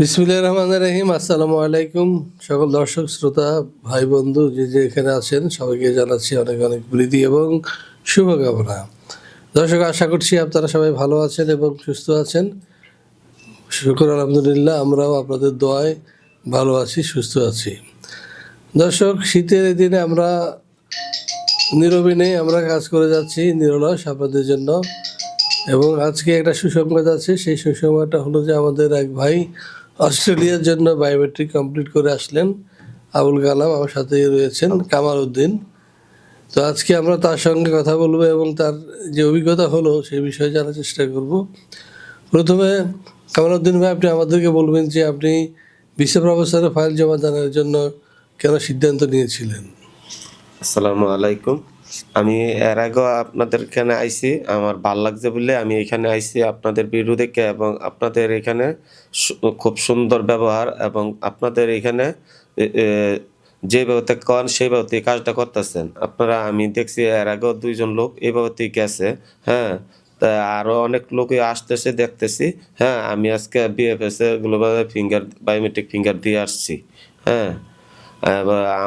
বিসমিল্লাহ রহমান রহিম, আসসালামু আলাইকুম। সকল দর্শক, শ্রোতা, ভাই, বন্ধু, যে যে এখানে আছেন, সবাইকে জানাচ্ছি অনেক অনেক প্রীতি এবং শুভকামনা। দর্শক, আশা করছি আপনারা সবাই ভালো আছেন এবং সুস্থ আছেন। শুক্র, আলহামদুলিল্লাহ, আমরাও আপনাদের দোয়ায় ভালো আছি, সুস্থ আছি। দর্শক, শীতের দিনে আমরা নীরবে নেই, আমরা কাজ করে যাচ্ছি নিরলস আপনাদের জন্য। এবং আজকে একটা সুসংবাদ আছে, সেই সুসংবাদটা হলো যে আমাদের এক ভাই অস্ট্রেলিয়ার জন্য বায়োমেট্রিক কমপ্লিট করে আসলেন আবুল কালাম, আমার সাথে রয়েছেন কামাল উদ্দিন তো আজকে আমরা তার সঙ্গে কথা বলব এবং তার যে অভিজ্ঞতা হলো সেই বিষয়ে জানার চেষ্টা করব। প্রথমে কামাল উদ্দিন ভাই, আপনি আমাদেরকে বলবেন যে আপনি বিশ্ব প্রফেসরে ফাইল জমা দানের জন্য কেন সিদ্ধান্ত নিয়েছিলেন? আসসালামু আলাইকুম। আমি এর আগেও আপনাদের এখানে আইছি আমার ভালো লাগছে বলে আমি এখানে আইছি আপনাদের ভিডিও দেখে এবং আপনাদের এখানে খুব সুন্দর ব্যবহার এবং আপনাদের এখানে এ, এ, যে ব্যবস্থা করেন সেই ব্যবস্থা কাজটা করতেছেন। আপনারা আমি দেখছি এর আগেও দুইজন লোক এই ব্যবস্থা গেছে হ্যাঁ? তা আরও অনেক লোকই আসতেছে দেখতেছি হ্যাঁ? আমি আজকে BFS global finger biometric finger দিয়ে আসছি হ্যাঁ?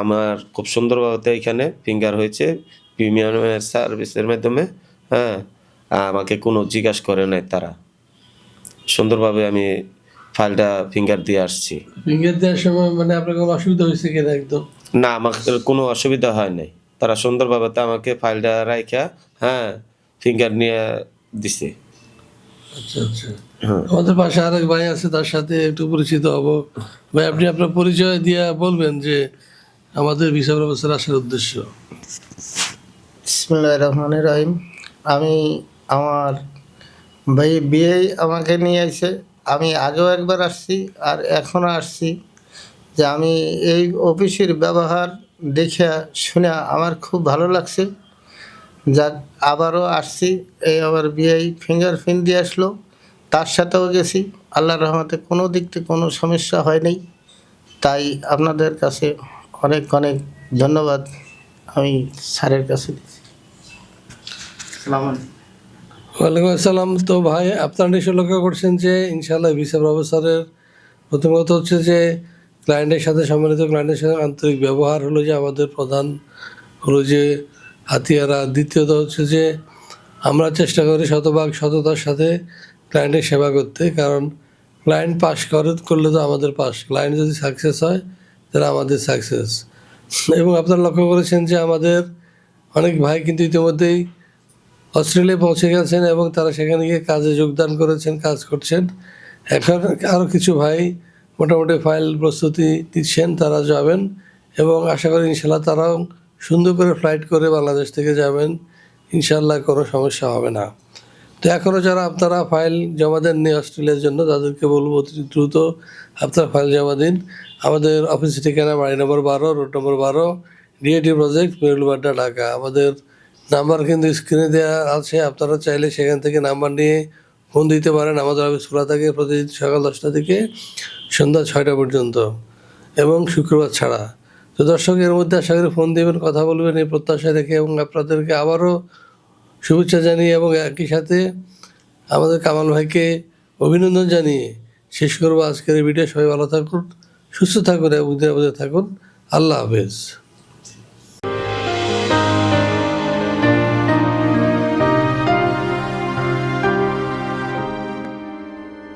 আমার খুব সুন্দরভাবে এখানে ফিঙ্গার হয়েছে প্রিমিয়ামের সার্ভিসের মাধ্যমে হ্যাঁ আমাকে কোনো জিজ্ঞাসা করে নাই তারা। সুন্দরভাবে আমি ফাইলটা ফিঙ্গার দিয়ে আসছি। ফিঙ্গার দেওয়ার সময় মানে আপনার কোনো অসুবিধা হয়েছে কিনা একদম? না আমাকে কোনো অসুবিধা হয় নাই। তারা সুন্দরভাবে তো আমাকে ফাইলটা রাইখা হ্যাঁ ফিঙ্গার নিয়ে দিছে। আচ্ছা আচ্ছা। হ্যাঁ। আমাদের পাশে আরেক ভাই আছে তার সাথে একটু পরিচিত হব। ভাই আপনি আপনার পরিচয় দিয়ে বলবেন যে আমাদের ভিসা প্রফেসর আসার উদ্দেশ্য। বিসমুল্লাহ রহমান রহিম। আমি আমার ভাই বিয়ে আমাকে নিয়ে এসে আমি আগেও একবার আসছি আর এখনও আসছি। যে আমি এই অফিসের ব্যবহার দেখে শুনে আমার খুব ভালো লাগছে। যাক, আবারও আসছি। এই আবার বিয়ে ফিঙ্গারপ্রিন্ট দিয়ে আসলো। তার সাথেও গেছি। আল্লাহর রহমতে কোনো দিক থেকে কোনো সমস্যা হয়নি। তাই আপনাদের কাছে অনেক অনেক ধন্যবাদ আমি স্যারের কাছে দিচ্ছি। ওয়ালাইকুম আসসালাম। তো ভাই, আপনারা নিশ্চয় লক্ষ্য করছেন যে ইনশাল্লাহ ভিসা প্রফেসরের প্রথম কথা হচ্ছে যে ক্লায়েন্টের সাথে সম্মানিত ক্লায়েন্টের সাথে আন্তরিক ব্যবহার হলো যে আমাদের প্রধান হলো যে হাতিয়ার। দ্বিতীয়ত হচ্ছে যে আমরা চেষ্টা করি শতভাগ সততার সাথে ক্লায়েন্টের সেবা করতে। কারণ ক্লায়েন্ট পাস করে, করলে তো আমাদের পাস ক্লায়েন্ট যদি সাকসেস হয়, তাহলে আমাদের সাকসেস এবং আপনারা লক্ষ্য করেছেন যে আমাদের অনেক ভাই কিন্তু ইতিমধ্যেই অস্ট্রেলিয়া পৌঁছে গেছেন এবং তারা সেখানে গিয়ে কাজে যোগদান করেছেন, কাজ করছেন। এখন আরও কিছু ভাই মোটামুটি ফাইল প্রস্তুতি দিচ্ছেন তারা যাবেন এবং আশা করি ইনশাল্লাহ তারাও সুন্দর করে ফ্লাইট করে বাংলাদেশ থেকে যাবেন। ইনশাল্লাহ কোনো সমস্যা হবে না। তো এখনও যারা আপনারা ফাইল জমা দেননি অস্ট্রেলিয়ার জন্য, তাদেরকে বলব অতি দ্রুত আপনারা ফাইল জমা দিন। আমাদের অফিস ঠিকানা বাড়ি নম্বর বারো, রোড নম্বর বারো, ডিএটি প্রজেক্ট, মেরুলবাড্ডা, ঢাকা। আমাদের নাম্বার কিন্তু স্ক্রিনে দেওয়া আছে, আপনারা চাইলে সেখান থেকে নাম্বার নিয়ে ফোন দিতে পারেন। আমাদের অফিস খোলা থাকে প্রতিদিন সকাল দশটা থেকে সন্ধ্যা ছয়টা পর্যন্ত এবং শুক্রবার ছাড়া। তো দর্শক, এর মধ্যে আশা করি ফোন দেবেন, কথা বলবেন, এই প্রত্যাশা রেখে এবং আপনাদেরকে আবারও শুভেচ্ছা জানিয়ে এবং একই সাথে আমাদের কামাল ভাইকে অভিনন্দন জানিয়ে শেষ করব আজকের এই ভিডিও সবাই ভালো থাকুন, সুস্থ থাকুন এবং নিরাপদে থাকুন। আল্লাহ হাফেজ।